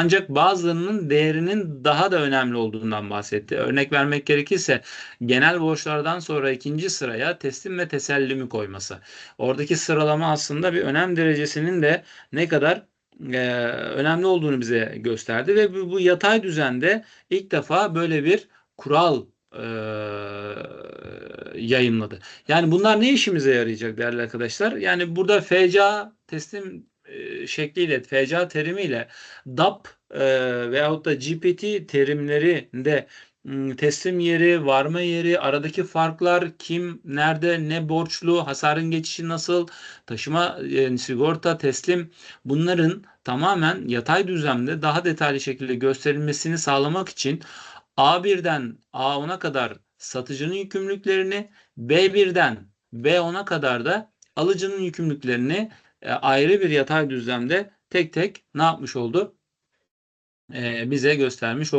Ancak bazılarının değerinin daha da önemli olduğundan bahsetti. Örnek vermek gerekirse genel borçlardan sonra ikinci sıraya teslim ve tesellimi koyması. Oradaki sıralama aslında bir önem derecesinin de ne kadar e, önemli olduğunu bize gösterdi ve bu, bu yatay düzende ilk defa böyle bir kural e, yayınladı. Yani bunlar ne işimize yarayacak değerli arkadaşlar? Yani burada FCA teslim şekliyle, FCA terimiyle DAP e, veyahut da GPT terimlerinde teslim yeri, varma yeri, aradaki farklar, kim, nerede, ne borçlu, hasarın geçişi nasıl, taşıma, e, sigorta, teslim bunların tamamen yatay düzlemde daha detaylı şekilde gösterilmesini sağlamak için A1'den A10'a kadar satıcının yükümlülüklerini, B1'den B10'a kadar da alıcının yükümlülüklerini e, ayrı bir yatay düzlemde tek tek ne yapmış oldu? E, bize göstermiş oldu.